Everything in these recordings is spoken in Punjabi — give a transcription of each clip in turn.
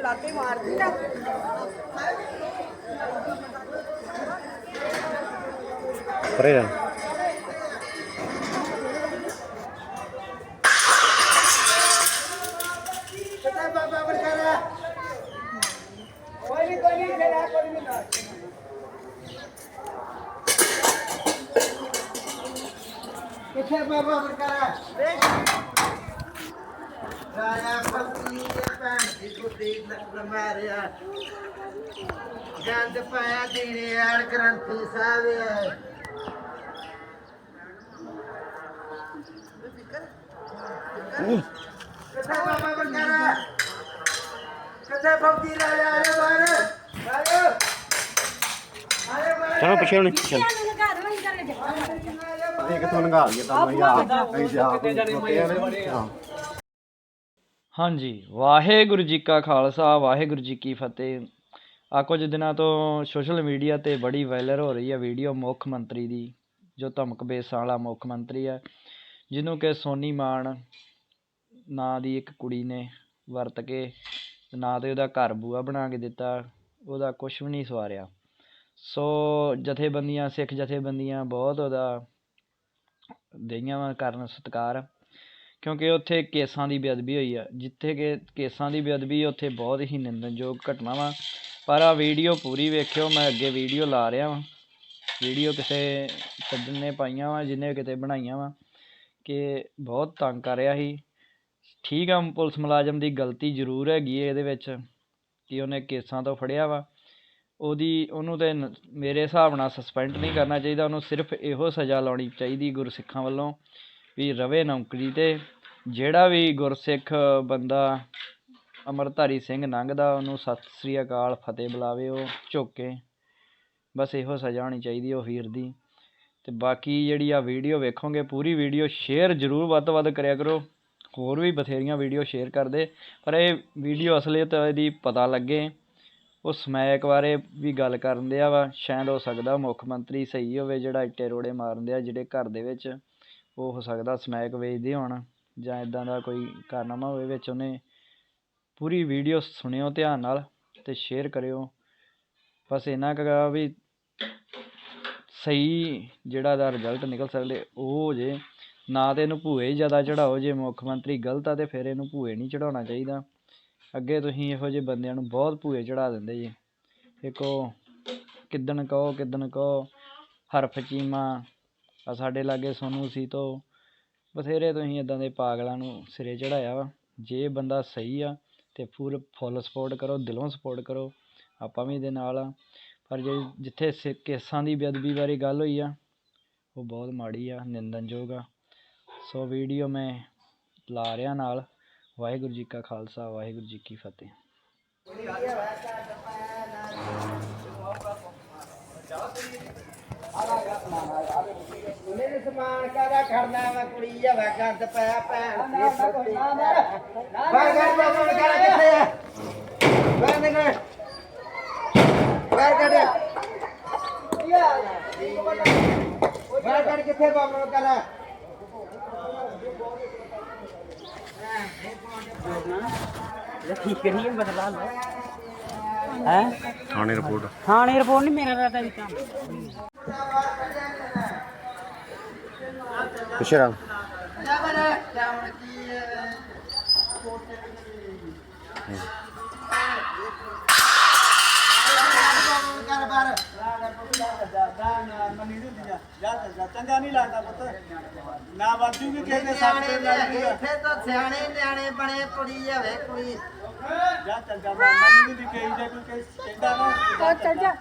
ਲਾਤੇ ਮਾਰਦੀ ਨਾ ਪਰੇ ਰਹਿ ਨਾ ਰਾਜਾ ਫਲਕੀ ਦੇ ਭੈਣ ਦੀ ਗੁੱਡੀ ਲਮਾਰਿਆ ਗੰਦ ਪਾਇਆ ਦੀਨੇ ਆੜ ਗ੍ਰੰਥੀ ਸਾਹਿਬ ਕਿੱਥੇ ਬਾਬਾ ਬਰਕਰਾ ਕਿੱਥੇ ਫੌਜੀ ਰਾਜਾ ਆਏ ਬਾਹਰ? ਆਇਓ ਆਏ ਬਾਹਰ? ਚਲੋ ਪਿੱਛੇ ਹੁਣ ਚੱਲ ਇਹ ਕਿਥੋਂ ਲੰਘਾ ਲਈਏ ਤਾਂ ਯਾਰ। ਅਸੀਂ ਜਾ ਹਾਂ। ਹਾਂਜੀ, ਵਾਹਿਗੁਰੂ ਜੀ ਕਾ ਖਾਲਸਾ, ਵਾਹਿਗੁਰੂ ਜੀ ਕੀ ਫਤਿਹ। ਆ ਕੁਝ ਦਿਨਾਂ ਤੋਂ ਸੋਸ਼ਲ ਮੀਡੀਆ ਤੇ ਬੜੀ ਵਾਇਰਲ ਹੋ ਰਹੀ ਹੈ ਵੀਡੀਓ ਮੁੱਖ ਮੰਤਰੀ ਦੀ, ਜੋ ਧਮਕ ਬੇਸਾਂ ਵਾਲਾ ਮੁੱਖ ਮੰਤਰੀ ਹੈ, ਜਿਹਨੂੰ ਕਿ ਸੋਨੀ ਮਾਨ ਨਾਂ ਦੀ ਇੱਕ ਕੁੜੀ ਨੇ ਵਰਤ ਕੇ ਨਾ ਤੇ ਉਹਦਾ ਘਰ ਬੂਆ ਬਣਾ ਕੇ ਦਿੱਤਾ, ਉਹਦਾ ਕੁਝ ਵੀ ਨਹੀਂ ਸਵਾਰਿਆ। ਸੋ ਜਥੇਬੰਦੀਆਂ, ਸਿੱਖ ਜਥੇਬੰਦੀਆਂ ਬਹੁਤ ਉਹਦਾ, ਦਈਆਂ ਵਾ ਕਰਨ ਸਤਿਕਾਰ। ਕਿਉਂਕਿ ਉੱਥੇ ਕੇਸਾਂ ਦੀ ਬੇਅਦਬੀ ਹੋਈ ਆ। ਜਿੱਥੇ ਕਿ ਕੇਸਾਂ ਦੀ ਬੇਅਦਬੀ ਉੱਥੇ ਬਹੁਤ ਹੀ ਨਿੰਦਣਯੋਗ ਘਟਨਾ ਵਾ। ਪਰ ਆ ਵੀਡੀਓ ਪੂਰੀ ਵੇਖਿਓ, ਮੈਂ ਅੱਗੇ ਵੀਡੀਓ ਲਾ ਰਿਹਾ ਵਾਂ। ਵੀਡੀਓ ਕਿਸੇ ਸੱਜਣ ਨੇ ਪਾਈਆਂ ਵਾ, ਜਿਹਨੇ ਕਿਤੇ ਬਣਾਈਆਂ ਵਾ। ਕਿ ਬਹੁਤ ਤੰਗ ਕਰ ਰਿਹਾ ਸੀ। ਠੀਕ ਆ, ਪੁਲਿਸ ਮੁਲਾਜ਼ਮ ਦੀ ਗਲਤੀ ਜ਼ਰੂਰ ਹੈਗੀ ਹੈ ਇਹਦੇ ਵਿੱਚ, ਕਿ ਉਹਨੇ ਕੇਸਾਂ ਤੋਂ ਫੜਿਆ ਵਾ। ਉਹਦੀ, ਉਹਨੂੰ ਤੇ ਨ- ਮੇਰੇ ਹਿਸਾਬ ਨਾਲ ਸਸਪੈਂਡ ਨਹੀਂ ਕਰਨਾ ਚਾਹੀਦਾ। ਉਹਨੂੰ ਸਿਰਫ ਇਹੋ ਸਜ਼ਾ ਲਾਉਣੀ ਚਾਹੀਦੀ ਗੁਰਸਿੱਖਾਂ ਵੱਲੋਂ। ਵੀ ਰਵੇ ਨੌਕਰੀ ਤੇ। ਜਿਹੜਾ ਵੀ ਗੁਰਸਿੱਖ ਬੰਦਾ ਅੰਮ੍ਰਿਤਧਾਰੀ ਸਿੰਘ ਲੰਘਦਾ ਉਹਨੂੰ ਸਤਿ ਸ੍ਰੀ ਅਕਾਲ, ਫਤਿਹ ਬੁਲਾਵੇ ਉਹ ਝੁੱਕ ਕੇ। ਬਸ ਇਹੋ ਸਜ਼ਾ ਹੋਣੀ ਚਾਹੀਦੀ ਉਹ ਵੀਰ ਦੀ। ਅਤੇ ਬਾਕੀ ਜਿਹੜੀ ਆ ਵੀਡੀਓ ਵੇਖੋਗੇ, ਪੂਰੀ ਵੀਡੀਓ ਸ਼ੇਅਰ ਜ਼ਰੂਰ ਵੱਧ ਤੋਂ ਵੱਧ ਕਰਿਆ ਕਰੋ। ਹੋਰ ਵੀ ਬਥੇਰੀਆਂ ਵੀਡੀਓ ਸ਼ੇਅਰ ਕਰਦੇ। ਪਰ ਇਹ ਵੀਡੀਓ ਅਸਲੀਅਤ ਇਹਦੀ ਪਤਾ ਲੱਗੇ। ਉਹ ਸਮੈਕ ਬਾਰੇ ਵੀ ਗੱਲ ਕਰਨ ਦਿਆ ਵਾ। ਸ਼ਾਇਦ ਹੋ ਸਕਦਾ ਮੁੱਖ ਮੰਤਰੀ ਸਹੀ ਹੋਵੇ, ਜਿਹੜਾ ਇੱਟੇ ਰੋੜੇ ਮਾਰਨ ਦਿਆ, ਜਿਹੜੇ ਘਰ ਦੇ ਵਿੱਚ। ਉਹ ਹੋ ਸਕਦਾ ਸਮੈਕ ਵੇਚਦੇ ਹੋਣ ਜਾਂ ਇੱਦਾਂ ਦਾ ਕੋਈ ਕਾਰਨਾਮਾ ਹੋਵੇ ਵਿੱਚ ਉਹਨੇ ਪੂਰੀ ਵੀਡੀਓ ਸੁਣਿਓ ਧਿਆਨ ਨਾਲ ਅਤੇ ਸ਼ੇਅਰ ਕਰਿਓ। ਬਸ ਇੰਨਾ ਕੁ ਗਾ ਵੀ ਸਹੀ ਜਿਹੜਾ ਦਾ ਰਿਜ਼ਲਟ ਨਿਕਲ ਸਕਦੇ ਉਹ ਹੋ ਜੇ। ਨਾ ਤੇ ਇਹਨੂੰ ਭੂਏ ਜ਼ਿਆਦਾ ਚੜਾਓ ਜੇ ਮੁੱਖ ਮੰਤਰੀ ਗਲਤ ਆ ਤੇ ਫਿਰ ਇਹਨੂੰ ਭੂਏ ਨਹੀਂ ਚੜਾਉਣਾ ਚਾਹੀਦਾ। ਅੱਗੇ ਤੁਸੀਂ ਇਹੋ ਜਿਹੇ ਬੰਦਿਆਂ ਨੂੰ ਬਹੁਤ ਭੂਏ ਚੜਾ ਦਿੰਦੇ ਜੀ। ਇੱਕ ਉਹ ਕਿੱਦਣ ਕਹੋ ਕਿੱਦਣ ਕਹੋ, ਹਰਫ ਚੀਮਾ ਆ ਸਾਡੇ ਲਾਗੇ ਸੋਨੂ ਸੀ ਤੋਂ ਬਥੇਰੇ ਤੁਸੀਂ ਇਦਾਂ ਦੇ ਪਾਗਲਾਂ ਨੂੰ ਸਿਰੇ ਚੜਾਇਆ ਵਾ। ਜੇ ਬੰਦਾ ਸਹੀ ਆ ਤੇ ਪੂਰ ਫੁੱਲ ਸਪੋਰਟ ਕਰੋ, ਦਿਲੋਂ ਸਪੋਰਟ ਕਰੋ, ਆਪਾਂ ਵੀ ਇਹਦੇ ਨਾਲ ਆ। ਪਰ ਜੇ ਜਿੱਥੇ ਸਿ- ਕੇਸਾਂ ਦੀ ਬੇਅਦਬੀ ਬਾਰੇ ਗੱਲ ਹੋਈ ਆ, ਉਹ ਬਹੁਤ ਮਾੜੀ ਆ, ਨਿੰਦਣਯੋਗ ਆ। ਸੋ ਵੀਡੀਓ ਮੈਂ ਲਾ ਰਿਹਾ ਨਾਲ। ਵਾਹਿਗੁਰੂ ਜੀ ਕਾ ਖਾਲਸਾ, ਵਾਹਿਗੁਰੂ ਜੀ ਕੀ ਫਤਿਹ। ਸਮਾਨ ਕਾਦਾ ਖੜਨਾ ਵਾ ਕੁੜੀ ਜਾਵਾ ਗੰਦ ਪਿਆ ਭੈਣ ਦੀ ਸੁੱਤੀ। ਬਾਬਾ ਬਰਕਰਾ ਕਿੱਥੇ ਆ? ਬਾਹਰ ਨਿਕਲ ਬਾਹਰ ਕੱਢ ਬਾਹਰ ਕੱਢ ਕਿੱਥੇ ਬਾਬਾ ਬਰਕਰਾ ਠੀਕ ਨਹੀਂ ਬਦਲਾ ਲੈ ਹੈ ਥਾਣੇ ਰਿਪੋਰਟ। ਥਾਣੇ ਰਿਪੋਰਟ ਨਹੀਂ ਮੇਰਾ ਰਾਤਾ ਵੀ ਕੰਮ। ਬਾਹਰ ਚੰਗਾ ਨਹੀਂ ਲੱਗਦਾ ਪੁੱਤ ਨਾ ਵਾਜੂਗੀ ਕਿਸੇ ਦੇ ਸੱਟ ਤੇ ਲੱਗਦੀ ਆ ਤਾਂ ਸਿਆਣੇ ਨਿਆਣੇ ਬਣੇ ਕੁੜੀ ਜਾਵੇ ਕੁੜੀ ਜਾ ਚੱਲ ਜਾ। ਮੈਂ ਮੈਨੂੰ ਵੀ ਕਹੀ ਜੇ ਕੋਈ ਕਹੇ ਕਹਿੰਦਾ ਨਾ ਚੱਲ ਜਾ ਨਾ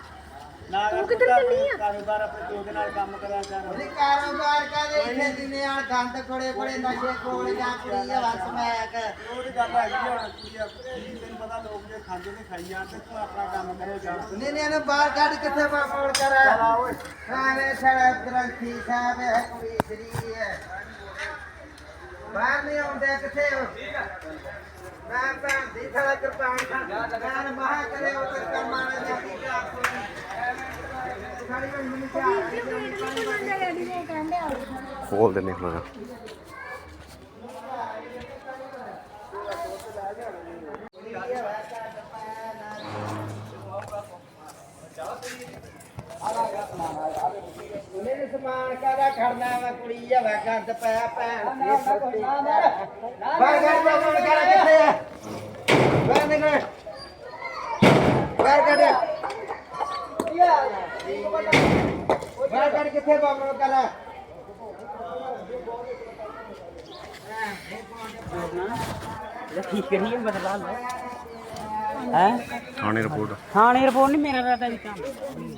ਤੂੰ ਕਿੱਧਰ ਚੱਲੀ ਆ? ਕਾਰੋਬਾਰ ਆਪਣੇ ਪਿਓ ਦੇ ਨਾਲ ਕੰਮ ਕਰਿਆ ਕਰ ਇਹ ਕਾਰੋਬਾਰ ਕਾਦੇ ਇੱਥੇ ਦਿਨੇ ਆ ਗੰਦ ਕੋੜੇ ਕੋੜੇ ਨਸ਼ੇ ਕੋਲ ਜਾਂ ਕੁੜੀ ਆ ਵਸ ਮੈਕ ਉਹ ਤੇ ਗੱਲ ਹੈਗੀ ਹੁਣ ਕੀ ਆ ਕੀ ਤੈਨੂੰ ਪਤਾ ਲੋਕ ਜੇ ਖਾਂਦੇ ਨੇ ਖਾਈ ਜਾਣ ਤੇ ਤੂੰ ਆਪਣਾ ਕੰਮ ਕਰੋ ਜਾ ਨੇ। ਨੇ ਨੂੰ ਬਾਹਰ ਕੱਢ ਕਿੱਥੇ ਬਾਪੋੜ ਕਰ। ਆਵੇ ਸਾਡਾ ਗ੍ਰੰਥੀ ਸਾਹਿਬ ਹੈ ਕੁੜੀ ਸ੍ਰੀ ਹੈ। ਬਾਹਰ ਨਹੀਂ ਆਉਂਦੇ ਕਿੱਥੇ ਹੋ ਮੈਂ ਭੈਣ ਦੀ ਸਾਡਾ ਕਿਰਪਾਨ ਮੈਂ ਮਹਾ ਕਰੇ ਉਹ ਤੇ ਕਰਮਾਂ ਨਾਲ ਜਾਂਦੀ। ਖੋਲ ਦਿੰਦੇ ਹੁਣ ਮੇਰੇ ਸਮਾਨ ਕਾਦਾ ਖੜਨਾ ਵਾ ਕੁੜੀ ਆ ਵਾ ਗੰਦ ਪਿਆ ਭੈਣ ਤੇ ਸੁੱਤੀ ਵਾ ਗੰਦ ਪਿਆ ਕਿੱਥੇ ਆ? ਬਾਬਾ ਜੇ ਠੀਕ ਬਦਲਾ ਹੈ। ਥਾਣੇ ਰਿਪੋਰਟ। ਥਾਣੇ ਰਿਪੋਰਟ ਨਹੀਂ ਮੇਰਾ ਰਾਦਾ ਵੀ ਕੰਮ।